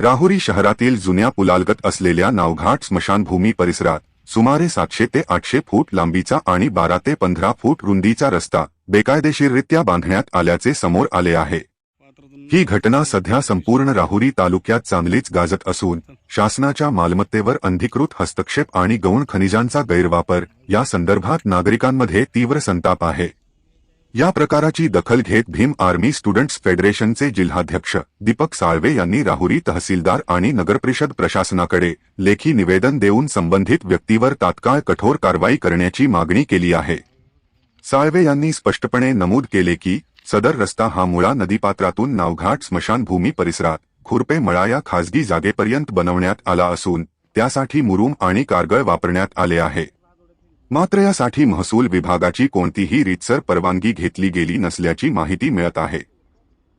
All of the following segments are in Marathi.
राहुरी शहरातील जुन्या पुलालगत असलेल्या नावघाट स्मशानभूमी परिसरात सुमारे सातशे ते आठशे फूट लांबीचा आणि बारा ते पंधरा फूट रुंदीचा रस्ता बेकायदेशीररित्या बांधण्यात आल्याचे समोर आले आहे. ही घटना सध्या संपूर्ण राहुरी तालुक्यात चांगलीच गाजत असून शासनाच्या मालमत्तेवर अंधिकृत हस्तक्षेप आणि गौण खनिजांचा गैरवापर या संदर्भात नागरिकांमध्ये तीव्र संताप आहे. या प्रकाराची दखल घेत भीम आर्मी स्टुडंट्स फेडरेशनचे जिल्हाध्यक्ष दीपक साळवे यांनी राहुरी तहसीलदार आणि नगरपरिषद प्रशासनाकडे लेखी निवेदन देऊन संबंधित व्यक्तीवर तात्काळ कठोर कारवाई करण्याची मागणी केली आहे. साळवे यांनी स्पष्टपणे नमूद केले की सदर रस्ता हा मुळा नदीपात्रातून नावघाट स्मशानभूमी परिसरात खुरपे मळा या खासगी जागेपर्यंत बनवण्यात आला असून त्यासाठी मुरुम आणि कारगळ वापरण्यात आले आहे. मात्र यासाठी महसूल विभागाची कोणतीही रीतसर परवानगी घेतली गेली नसल्याची माहिती मिळत आहे.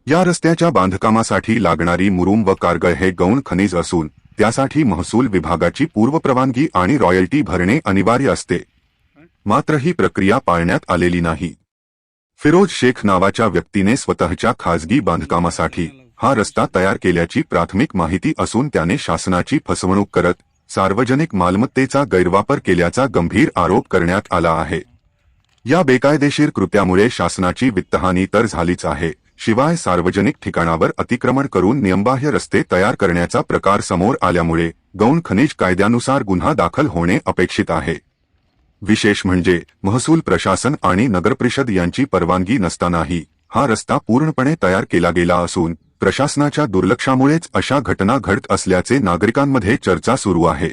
या रस्त्याच्या बांधकामासाठी लागणारी मुरुम व कारगळ हे गौण खनिज असून त्यासाठी महसूल विभागाची पूर्वपरवानगी आणि रॉयल्टी भरणे अनिवार्य असते. मात्र ही प्रक्रिया पाळण्यात आलेली नाही. फिरोज शेख नावाच्या व्यक्तीने स्वतःच्या खासगी बांधकामासाठी हा रस्ता तयार केल्याची प्राथमिक माहिती असून त्याने शासनाची फसवणूक करत सार्वजनिक मालमत्तेचा गैरवापर केल्याचा गंभीर आरोप करण्यात आला आहे. या बेकायदेशीर कृत्यामुळे शासनाची वित्तहानी तर झालीच आहे शिवाय सार्वजनिक ठिकाणावर अतिक्रमण करून नियमबाह्य रस्ते तयार करण्याचा प्रकार समोर आल्यामुळे गौण खनिज कायद्यानुसार गुन्हा दाखल होणे अपेक्षित आहे. विशेष म्हणजे महसूल प्रशासन आणि नगरपरिषद यांची परवानगी नसतानाही हा रस्ता पूर्णपणे तयार केला गेला असून प्रशासनाच्या दुर्लक्षामुळेच अशा घटना घडत असल्याचे नागरिकांमध्ये चर्चा सुरू आहे.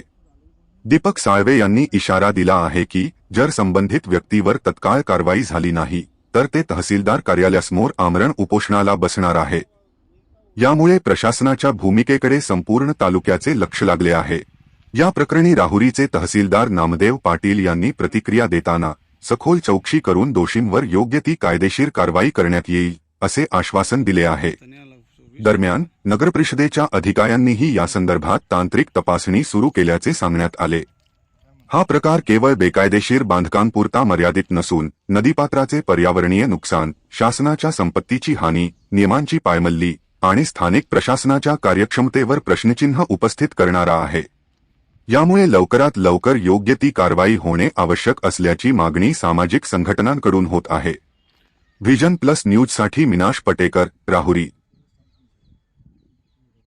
दीपक साळवे यांनी इशारा दिला आहे की जर संबंधित व्यक्तीवर तत्काळ कारवाई झाली नाही तर ते तहसीलदार कार्यालयासमोर आमरण उपोषणाला बसणार आहे. यामुळे प्रशासनाच्या भूमिकेकडे संपूर्ण तालुक्याचे लक्ष लागले आहे. या प्रकरणी राहुरीचे तहसीलदार नामदेव पाटील यांनी प्रतिक्रिया देताना सखोल चौकशी करून दोषींवर योग्य ती कायदेशीर कारवाई करण्यात येईल असे आश्वासन दिले आहे. दरम्यान नगरपरिषदेच्या अधिकाऱ्यांनीही यासंदर्भात तांत्रिक तपासणी सुरू केल्याचे सांगण्यात आले. हा प्रकार केवळ बेकायदेशीर बांधकामपुरता मर्यादित नसून नदीपात्राचे पर्यावरणीय नुकसान शासनाच्या संपत्तीची हानी नियमांची पायमल्ली आणि स्थानिक प्रशासनाच्या कार्यक्षमतेवर प्रश्नचिन्ह उपस्थित करणारा आहे. यामुळे लवकरात लवकर योग्य ती कारवाई होणे आवश्यक असल्याची मागणी सामाजिक संघटनांकडून होत आहे. व्हिजन प्लस न्यूजसाठी मिनाश पटेकर राहुरी.